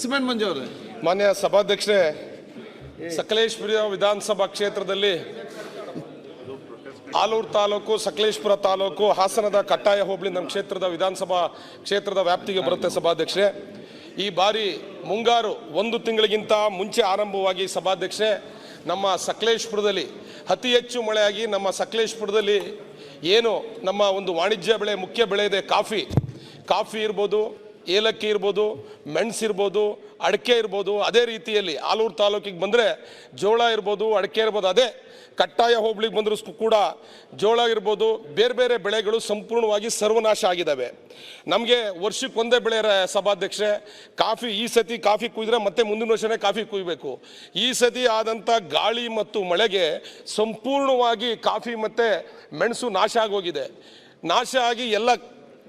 Cement ಮಂಜು ಅವರೇ. ಮಾನ್ಯ ಸಭಾಧ್ಯಕ್ಷರೇ ಸಕಲೇಶ್ಪುರ ವಿಧಾನಸಭಾ ಕ್ಷೇತ್ರದಲ್ಲಿ ಆಲೂರು ತಾಲೂಕು, ಸಕಲೇಶ್ಪುರ ತಾಲೂಕು, ಹಾಸನದ ಕಟ್ಟಾಯ ಹೋಬಳಿ ನಮ್ಮ ಕ್ಷೇತ್ರದ ವಿಧಾನಸಭಾ ಕ್ಷೇತ್ರದ ವ್ಯಾಪ್ತಿಗೆ ಬರುತ್ತೆ ಸಭಾಧ್ಯಕ್ಷರೇ. ಈ ಬಾರಿ ಮುಂಗಾರು ಒಂದು ತಿಂಗಳಿಗಿಂತ ಮುಂಚೆ ಆರಂಭವಾಗಿ ಸಭಾಧ್ಯಕ್ಷರೇ, ನಮ್ಮ ಸಕಲೇಶ್ಪುರದಲ್ಲಿ ಅತಿ ಹೆಚ್ಚು ಮಳೆಯಾಗಿ ನಮ್ಮ ಸಕಲೇಶ್ಪುರದಲ್ಲಿ ಏನು ನಮ್ಮ ಒಂದು ವಾಣಿಜ್ಯ ಬೆಳೆ, ಮುಖ್ಯ ಬೆಳೆ ಇದೆ, ಕಾಫಿ. ಕಾಫಿ ಇರ್ಬೋದು ಏಲಕ್ಕಿ ಇರ್ಬೋದು, ಮೆಣಸು ಇರ್ಬೋದು, ಅಡಿಕೆ ಇರ್ಬೋದು, ಅದೇ ರೀತಿಯಲ್ಲಿ ಆಲೂರು ತಾಲೂಕಿಗೆ ಬಂದರೆ ಜೋಳ ಇರ್ಬೋದು, ಅಡಿಕೆ ಇರ್ಬೋದು, ಅದೇ ಕಟ್ಟಾಯ ಹೋಬಳಿಗೆ ಬಂದರೂ ಕೂಡ ಜೋಳ ಇರ್ಬೋದು, ಬೇರೆ ಬೇರೆ ಬೆಳೆಗಳು ಸಂಪೂರ್ಣವಾಗಿ ಸರ್ವನಾಶ ಆಗಿದ್ದಾವೆ. ನಮಗೆ ವರ್ಷಕ್ಕೆ ಒಂದೇ ಬೆಳೆ ಸಭಾಧ್ಯಕ್ಷೆ ಕಾಫಿ ಈ ಸತಿ ಕಾಫಿ ಕುಯ್ದರೆ ಮತ್ತೆ ಮುಂದಿನ ವರ್ಷನೇ ಕಾಫಿ ಕುಯ್ಬೇಕು. ಈ ಸತಿ ಆದಂಥ ಗಾಳಿ ಮತ್ತು ಮಳೆಗೆ ಸಂಪೂರ್ಣವಾಗಿ ಕಾಫಿ ಮತ್ತು ಮೆಣಸು ನಾಶ ಆಗೋಗಿದೆ. ನಾಶ ಆಗಿ ಎಲ್ಲ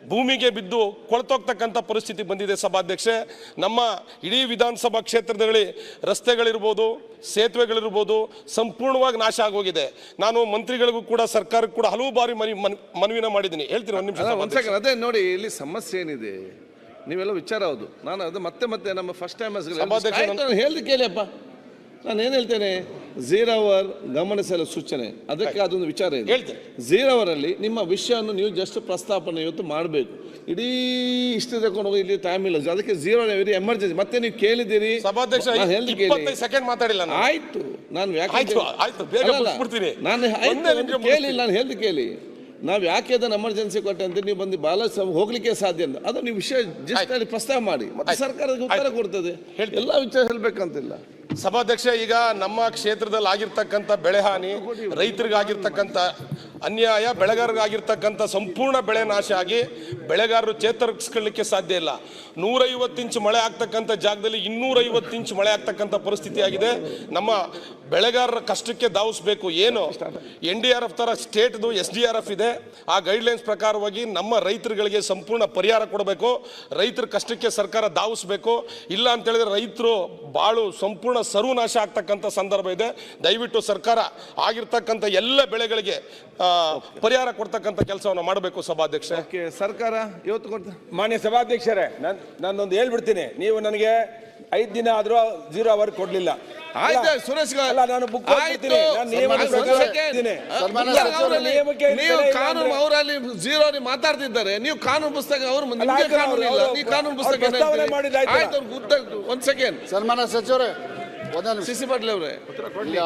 ಭೂಮಿಗೆ ಬಿದ್ದು ಕೊಳತೋಗ್ತಕ್ಕಂಥ ಪರಿಸ್ಥಿತಿ ಬಂದಿದೆ ಸಭಾಧ್ಯಕ್ಷೆ. ನಮ್ಮ ಇಡೀ ವಿಧಾನಸಭಾ ಕ್ಷೇತ್ರದಲ್ಲಿ ರಸ್ತೆಗಳಿರ್ಬೋದು ಸೇತುವೆಗಳಿರ್ಬೋದು ಸಂಪೂರ್ಣವಾಗಿ ನಾಶ ಆಗೋಗಿದೆ. ನಾನು ಮಂತ್ರಿಗಳಿಗೂ ಕೂಡ ಸರ್ಕಾರಕ್ಕೂ ಕೂಡ ಹಲವು ಬಾರಿ ಮನವಿ ಮನ್- ಮನವಿನ ಮಾಡಿದ್ದೀನಿ. ಹೇಳ್ತೀನಿ ಒಂದು ನಿಮಿಷ ಅದೇ ನೋಡಿ ಇಲ್ಲಿ ಸಮಸ್ಯೆ ಏನಿದೆ? ನೀವೆಲ್ಲ ವಿಚಾರ ಹೌದು. ನಾನು ಅದು ಮತ್ತೆ ಮತ್ತೆ ನಮ್ಮ ಫಸ್ಟ್ ಟೈಮ್ ಸಭಾಧ್ಯಕ್ಷ, ನಾನು- ಅಪ್ಪ. ಕೇಳಿಯಪ್ಪ ನಾನು ಏನು ಹೇಳ್ತೇನೆ? ಝೀರೋ ಅವರ್ ಗಮನಿಸಲು ಸೂಚನೆ. ಅದಕ್ಕೆ ಅದೊಂದು ವಿಚಾರ ಇದೆ. ಹೇಳ್ತೇನೆ. ಝೀರೋ ಅವರಲ್ಲಿ ನಿಮ್ಮ ವಿಷಯವನ್ನು ನೀವು ಜಸ್ಟ್ ಪ್ರಸ್ತಾಪನೆ ಇವತ್ತು ಮಾಡಬೇಕು. ಇಡೀ ಇಷ್ಟು ತಗೊಂಡು ಹೋಗಿ ಇಲ್ಲಿ ಟೈಮ್ ಇಲ್ಲ. ಅದಕ್ಕೆ ಝೀರೋ ವೆರಿ ಎಮರ್ಜೆನ್ಸಿ ಮತ್ತೆ ನೀವು ಕೇಳಿದ್ದೀರಿ. ಸಭಾಧ್ಯಕ್ಷ ಸೆಕೆಂಡ್ ಮಾತಾಡಿಲ್ಲ ಆಯ್ತು. ನಾನು. ನಾನು ಕೇಳಿ ನಾನು ಹೇಳ್ದು ಕೇಳಿ. ನಾವು ಯಾಕೆ ಅದನ್ನು ಎಮರ್ಜೆನ್ಸಿ ಕೊಟ್ಟೆ ಅಂತ ನೀವು ಬಂದು ಬಾಲ ಹೋಗ್ಲಿಕ್ಕೆ ಸಾಧ್ಯ ಅಂತ ಅದು ನೀವು ವಿಷಯ ಜಸ್ಟ್ ಅಲ್ಲಿ ಪ್ರಸ್ತಾವ ಮಾಡಿ. ಮತ್ತೆ ಸರ್ಕಾರಕ್ಕೆ ಉತ್ತರ. ಕೊಡ್ತದೆ. ಎಲ್ಲ ವಿಚಾರ ಹೇಳ್ಬೇಕಂತಿಲ್ಲ. ಸಭಾಧ್ಯಕ್ಷ ಈಗ ನಮ್ಮ ಕ್ಷೇತ್ರದಲ್ಲಿ ಆಗಿರ್ತಕ್ಕಂಥ ಬೆಳೆ ಹಾನಿ ರೈತರಿಗಾಗಿರ್ತಕ್ಕಂಥ ಅನ್ಯಾಯ ಬೆಳೆಗಾರರಾಗಿರ್ತಕ್ಕಂಥ ಸಂಪೂರ್ಣ ಬೆಳೆ ನಾಶ ಆಗಿ ಬೆಳೆಗಾರರು ಚೇತರಿಸ್ಕೊಳ್ಳಿಕ್ಕೆ ಸಾಧ್ಯ ಇಲ್ಲ. ನೂರೈವತ್ತು ಇಂಚು ಮಳೆ ಆಗ್ತಕ್ಕಂಥ ಜಾಗದಲ್ಲಿ ಇನ್ನೂರೈವತ್ತು ಇಂಚು ಮಳೆ ಆಗ್ತಕ್ಕಂಥ ಪರಿಸ್ಥಿತಿ ಆಗಿದೆ. ನಮ್ಮ ಬೆಳೆಗಾರರ ಕಷ್ಟಕ್ಕೆ ಧಾವಿಸ್ಬೇಕು. ಏನು? ಎನ್ ಡಿ ಆರ್ ಎಫ್ ಥರ ಸ್ಟೇಟ್ದು ಎಸ್ ಡಿ ಆರ್ ಎಫ್ ಇದೆ. ಆ ಗೈಡ್ಲೈನ್ಸ್ ಪ್ರಕಾರವಾಗಿ ನಮ್ಮ ರೈತರುಗಳಿಗೆ ಸಂಪೂರ್ಣ ಪರಿಹಾರ ಕೊಡಬೇಕು. ರೈತರ ಕಷ್ಟಕ್ಕೆ ಸರ್ಕಾರ ಧಾವಿಸ್ಬೇಕು. ಇಲ್ಲ ಅಂತೇಳಿದ್ರೆ ರೈತರು ಬಾಳು ಸಂಪೂರ್ಣ ಸರ್ವನಾಶ ಆಗ್ತಕ್ಕಂಥ ಸಂದರ್ಭ ಇದೆ. ದಯವಿಟ್ಟು ಸರ್ಕಾರ ಆಗಿರ್ತಕ್ಕಂಥ ಎಲ್ಲ ಬೆಳೆಗಳಿಗೆ ಪರಿಹಾರ ಕೊಡ್ತಕ್ಕಂಥ ಕೆಲಸವನ್ನು ಮಾಡಬೇಕು ಸಭಾಧ್ಯಕ್ಷ ಓಕೆ ಸರ್ಕಾರ ಇವತ್ತು ಕೊಡ್ತಾ ಮಾನ್ಯ ಸಭಾಧ್ಯಕ್ಷರೇ ನಾನು ನಾನೊಂದು ಹೇಳ್ಬಿಡ್ತೀನಿ. ನೀವು ನನಗೆ ಐದು ದಿನ ಆದರೂ ಜೀರೋ ಅವರ್ ಕೊಡ್ಲಿಲ್ಲ. ಆಯ್ತು ಸುರೇಶ್ ಗ- ಅಲ್ಲ ನಾನು ಬುಕ್ ನೀವು ಕಾನೂನು ಅವರಲ್ಲಿ ಜೀರೋ ಮಾತಾಡ್ತಿದ್ದಾರೆ. ನೀವು ಕಾನೂನು ಪುಸ್ತಕ ಅವರು ಕಾನೂನು ಅವ್ರು- ಇಲ್ಲ. ನೀವು ಕಾನೂನು ಪುಸ್ತಕ? ಆಯ್ತು ಒಂದ್ ಸೆಕೆಂಡ್ ಸನ್ಮಾನ ಸಚಿವರೇ ಒಂದೇ ನಿಮಿಷ ಸಿಸಿ ಪಾಟೀಲ್ ಅವರೇ. ಈಗ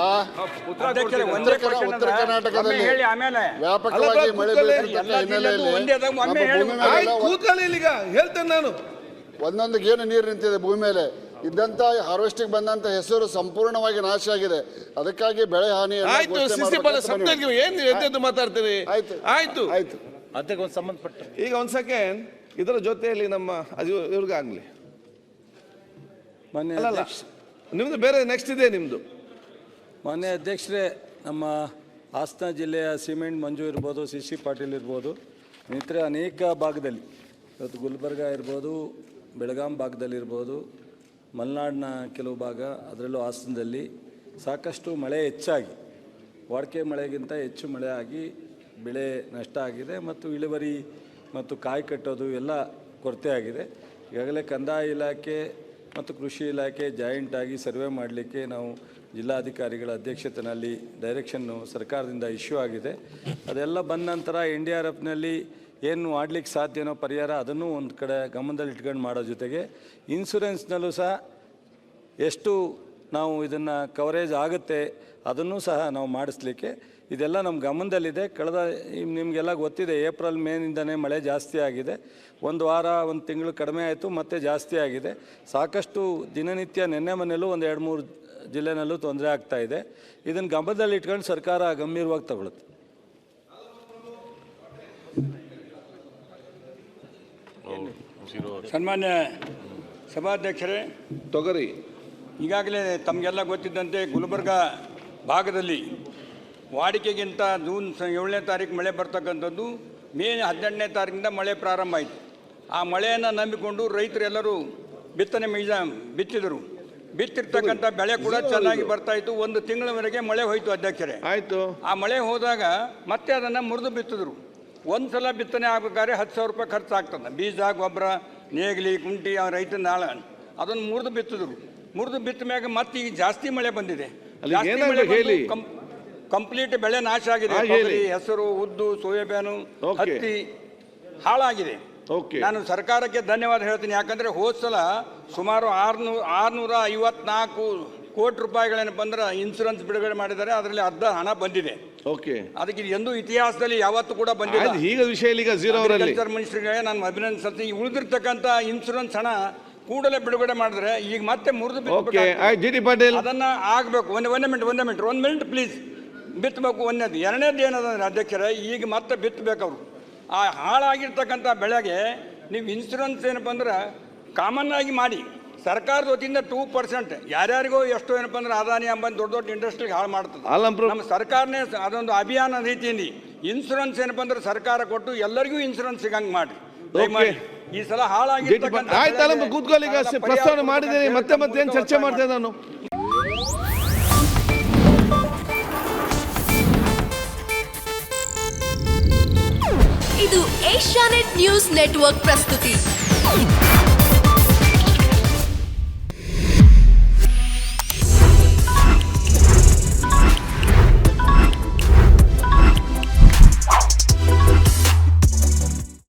ಉತ್ತರ ಒಂದೇ ಕರ್ನಾ- question ಉತ್ತರ ಕರ್ನಾಟಕದಲ್ಲಿ ಹೇಳಿ ಆಮೇಲೆ. ವ್ಯಾಪಕವಾಗಿ ಮಳೆ. ಬೀಳ್ತಿರ್ತಕ್ಕಂಥ ಹಿನ್ನೆಲೆಯಲ್ಲಿ ನಮ್ಮ ಈಗ. ಹೇಳ್ತೇನೆ ನಾನು. ಒಂದೊಂದು ಏನು ನೀರು ನಿಂತಿದೆ ಭೂಮಿ ಮೇಲೆ ಇದ್ದಂತ ಹಾರ್ವೆಸ್ಟಿಂಗ್ ಬಂದಂತ ಹೆಸರು ಸಂಪೂರ್ಣವಾಗಿ ನಾಶ ಆಗಿದೆ. ಅದಕ್ಕಾಗಿ ಬೆಳೆ ಹಾನಿ ಏನ್ ಮಾತಾಡ್ತೀರಿ? ಆಯ್ತು. ಆಯ್ತು. ಆಯ್ತು. ಅದಕ್ಕೆ ಒಂದು ಸಂಬಂಧಪಟ್ಟ. ಈಗ ಒಂದ್ ಸೆಕೆಂಡ್ ಇದರ ಜೊತೆಯಲ್ಲಿ ನಮ್ಮ ಅದು ಇವ್ರಿಗಾಗ್ಲಿ. ನಿಮ್ದು ಬೇರೆ ನೆಕ್ಸ್ಟ್ ಇದೆ ನಿಮ್ಮದು ಮಾನ್ಯ ಅಧ್ಯಕ್ಷರೇ, ನಮ್ಮ ಹಾಸನ ಜಿಲ್ಲೆಯ ಸಿಮೆಂಟ್ ಮಂಜು ಇರ್ಬೋದು, ಸಿ ಸಿ ಪಾಟೀಲ್ ಇರ್ಬೋದು. ಇನ್ನಿತರ ಅನೇಕ ಭಾಗದಲ್ಲಿ, ಇವತ್ತು ಗುಲ್ಬರ್ಗ ಇರ್ಬೋದು, ಬೆಳಗಾಂ ಭಾಗದಲ್ಲಿರ್ಬೋದು ಮಲೆನಾಡಿನ ಕೆಲವು ಭಾಗ, ಅದರಲ್ಲೂ ಹಾಸನದಲ್ಲಿ ಸಾಕಷ್ಟು ಮಳೆ ಹೆಚ್ಚಾಗಿ, ವಾಡಿಕೆ ಮಳೆಗಿಂತ ಹೆಚ್ಚು ಮಳೆ ಆಗಿ ಬೆಳೆ ನಷ್ಟ ಆಗಿದೆ ಮತ್ತು ಇಳುವರಿ ಮತ್ತು ಕಾಯಿ ಕಟ್ಟೋದು ಎಲ್ಲ ಕೊರತೆ ಆಗಿದೆ. ಈಗಾಗಲೇ ಕಂದಾಯ ಇಲಾಖೆ ಮತ್ತು ಕೃಷಿ ಇಲಾಖೆ ಜಾಯಿಂಟ್ ಆಗಿ ಸರ್ವೆ ಮಾಡಲಿಕ್ಕೆ ನಾವು ಜಿಲ್ಲಾಧಿಕಾರಿಗಳ ಅಧ್ಯಕ್ಷತೆಯಲ್ಲಿ ಡೈರೆಕ್ಷನ್ನು ಸರ್ಕಾರದಿಂದ ಇಶ್ಯೂ ಆಗಿದೆ. ಅದೆಲ್ಲ ಬಂದ ನಂತರ ಎನ್ ಡಿ ಆರ್ ಎಫ್ನಲ್ಲಿ ಏನು ಮಾಡಲಿಕ್ಕೆ ಸಾಧ್ಯನೋ ಪರಿಹಾರ ಅದನ್ನು ಒಂದು ಕಡೆ ಗಮನದಲ್ಲಿ ಇಟ್ಕೊಂಡು ಮಾಡೋ ಜೊತೆಗೆ, ಇನ್ಸೂರೆನ್ಸ್ನಲ್ಲೂ ಸಹ ಎಷ್ಟು ನಾವು ಇದನ್ನು ಕವರೇಜ್ ಆಗುತ್ತೆ ಅದನ್ನು ಸಹ ನಾವು ಮಾಡಿಸ್ಲಿಕ್ಕೆ. ಇದೆಲ್ಲ ನಮ್ಮ ಗಮನದಲ್ಲಿದೆ. ಕಳೆದ ನಿಮಗೆಲ್ಲ ಗೊತ್ತಿದೆ ಏಪ್ರಿಲ್ ಮೇನಿಂದನೇ ಮಳೆ ಜಾಸ್ತಿ ಆಗಿದೆ. ಒಂದು ವಾರ ಒಂದು ತಿಂಗಳು ಕಡಿಮೆ ಆಯಿತು ಮತ್ತೆ ಜಾಸ್ತಿ ಆಗಿದೆ. ಸಾಕಷ್ಟು ದಿನನಿತ್ಯ ನಿನ್ನೆ ಮನೆಯಲ್ಲೂ ಒಂದು ಎರಡು ಮೂರು ಜಿಲ್ಲೆನಲ್ಲೂ ತೊಂದರೆ ಆಗ್ತಾ ಇದೆ. ಇದನ್ನು ಗಮನದಲ್ಲಿ ಇಟ್ಕೊಂಡು ಸರ್ಕಾರ ಗಂಭೀರವಾಗಿ ತಗೊಳುತ್ತೆ. ಸನ್ಮಾನ್ಯ ಸಭಾಧ್ಯಕ್ಷರೇ. ತೊಗರಿ. ಈಗಾಗಲೇ ತಮಗೆಲ್ಲ ಗೊತ್ತಿದ್ದಂತೆ ಗುಲ್ಬರ್ಗ ಭಾಗದಲ್ಲಿ ವಾಡಿಕೆಗಿಂತ ಜೂನ್ ಏಳನೇ ತಾರೀಕು ಮಳೆ ಬರ್ತಕ್ಕಂಥದ್ದು ಮೇ ಹದಿನೆಂಟನೇ ತಾರೀಕಿಂದ ಮಳೆ ಪ್ರಾರಂಭ ಆಯಿತು. ಆ ಮಳೆಯನ್ನು ನಂಬಿಕೊಂಡು ರೈತರೆಲ್ಲರೂ ಬಿತ್ತನೆ ಮೀಜ ಬಿತ್ತಿದರು. ಬಿತ್ತಿರ್ತಕ್ಕಂಥ ಬೆಳೆ ಕೂಡ ಚೆನ್ನಾಗಿ ಬರ್ತಾ ಇತ್ತು. ಒಂದು ತಿಂಗಳವರೆಗೆ ಮಳೆ ಹೋಯಿತು ಅಧ್ಯಕ್ಷರೇ. ಆಯಿತು. ಆ ಮಳೆ ಹೋದಾಗ ಮತ್ತೆ ಅದನ್ನು ಮುರಿದು ಬಿತ್ತಿದ್ರು. ಒಂದು ಸಲ ಬಿತ್ತನೆ ಆಗ್ಬೇಕಾದ್ರೆ ಹತ್ತು ಸಾವಿರ ರೂಪಾಯಿ ಖರ್ಚು ಆಗ್ತದೆ ಬೀಜ ಗೊಬ್ಬರ ನೇಗಿಲಿ ಕುಂಟಿ ಆ ರೈತನ ಆಳ ಅದನ್ನು ಮುರಿದು ಬಿತ್ತಿದ್ರು. ಮುರಿದು ಬಿತ್ತ ಮ್ಯಾಗ ಮತ್ತೆ ಈಗ ಜಾಸ್ತಿ ಮಳೆ ಬಂದಿದೆ. ಅಲ್ಲಿ ಜಾಸ್ತಿ ಏನಾಗ್ಬೇಕು ಮಳೆ ಬಂದು ಹೇಳಿ. ಕಂ- ಕಂಪ್ಲೀಟ್ ಬೆಳೆ ನಾಶ ಆಗಿದೆ. ಹಾಗೆ ಹೇಳಿ. ತೊಗರಿ, ಹೆಸರು ಉದ್ದು ಸೋಯಾಬೀನು. ಹತ್ತಿ ಹಾಳಾಗಿದೆ. ಓಕೆ. ನಾನು ಸರ್ಕಾರಕ್ಕೆ ಧನ್ಯವಾದ ಹೇಳ್ತೀನಿ. ಯಾಕಂದ್ರೆ ಹೋದ ಸಲ ಸುಮಾರು ಆರ್ನೂ ಆರ್ನೂರ ಐವತ್ನಾಲ್ಕು ಕೋಟಿ ರೂಪಾಯಿಗಳೇನು ಬಂದ್ರೆ ಇನ್ಸೂರೆನ್ಸ್ ಬಿಡುಗಡೆ ಮಾಡಿದ್ದಾರೆ. ಅದರಲ್ಲಿ ಅರ್ಧ ಹಣ ಬಂದಿದೆ. ಓಕೆ. ಅದಕ್ಕೆ ಇದು ಎಂದೂ ಇತಿಹಾಸದಲ್ಲಿ ಯಾವತ್ತೂ ಕೂಡ ಬಂದಿಲ್ಲ. ಈಗ ವಿಷಯ ಇಲ್ಲ ಈಗ ಅವರಲ್ಲಿ. ಮಿನಿಸ್ಟ್ರಿಗೆ ನಾನು ಅಭಿನಂದಿಸ್ತೀನಿ. ಉಳಿದಿರ್ತಕ್ಕಂಥ ಇನ್ಸೂರೆನ್ಸ್ ಹಣ ಕೂಡಲೇ ಬಿಡುಗಡೆ ಮಾಡಿದ್ರೆ ಈಗ ಮತ್ತೆ ಮುರಿದು ಓಕೆ ಆಯ್ತು ಜಿ ಟಿ ಪಾಟೀಲ್ ಅದನ್ನ ಆಗ್ಬೇಕು. ಒಂದೇ ಒಂದೇ ಮಿನಿಟ್ ಒಂದೇ ಮಿನಿಟ್ ಒಂದು ಮಿನಿಟ್ ಪ್ಲೀಸ್ ಬಿತ್ತಬೇಕು ಒಂದೇದು. ಎರಡನೇದು ಏನದಂದ್ರೆ ಅಧ್ಯಕ್ಷರೇ ಈಗ ಮತ್ತೆ ಬಿತ್ತಬೇಕು ಅವರು. ಆ ಹಾಳಾಗಿರ್ತಕ್ಕಂಥ ಬೆಳೆಗೆ ನೀವು ಇನ್ಶೂರೆನ್ಸ್ ಏನಪ್ಪ ಅಂದ್ರೆ ಕಾಮನ್ ಆಗಿ ಮಾಡಿ. ಸರ್ಕಾರದ ವತಿಯಿಂದ ಟೂ ಪರ್ಸೆಂಟ್ ಯಾರ್ಯಾರಿಗೋ ಎಷ್ಟು ಏನಪ್ಪ ಅಂದ್ರೆ ಅದಾನಿ ಅಂಬಂದು ದೊಡ್ಡ ದೊಡ್ಡ ಇಂಡಸ್ಟ್ರಿಗೆ ಹಾಳು ಮಾಡ್ತದೆ. ನಮ್ಮ ಸರ್ಕಾರನೇ ಅದೊಂದು ಅಭಿಯಾನ ರೀತಿಯಲ್ಲಿ ಇನ್ಶೂರೆನ್ಸ್ ಏನಪ್ಪ ಅಂದ್ರೆ ಸರ್ಕಾರ ಕೊಟ್ಟು ಎಲ್ಲರಿಗೂ ಇನ್ಸೂರೆನ್ಸ್ ಸಿಗಂಗೆ ಮಾಡಿ ಈ ಸಲ ಹಾಳಾಗಿ ಟಿ ಪಾಟೀಲ್ ಆಯ್ತಲ್ಲ ಬೆಳೆಗೆ ಕೂತ್ಕೊಳ್ಳಿ ಈಗ ಪ್ರಸ್ತಾವನೆ ಮಾಡಿದ್ದೀನಿ ಮತ್ತೆ ಮತ್ತೆ ಏನು ಚರ್ಚೆ ಮಾಡ್ತೇನೆ ನಾನು. ಇದು ಏಷ್ಯಾನೆಟ್ ನ್ಯೂಸ್ ನೆಟ್ವರ್ಕ್ ಪ್ರಸ್ತುತಿ.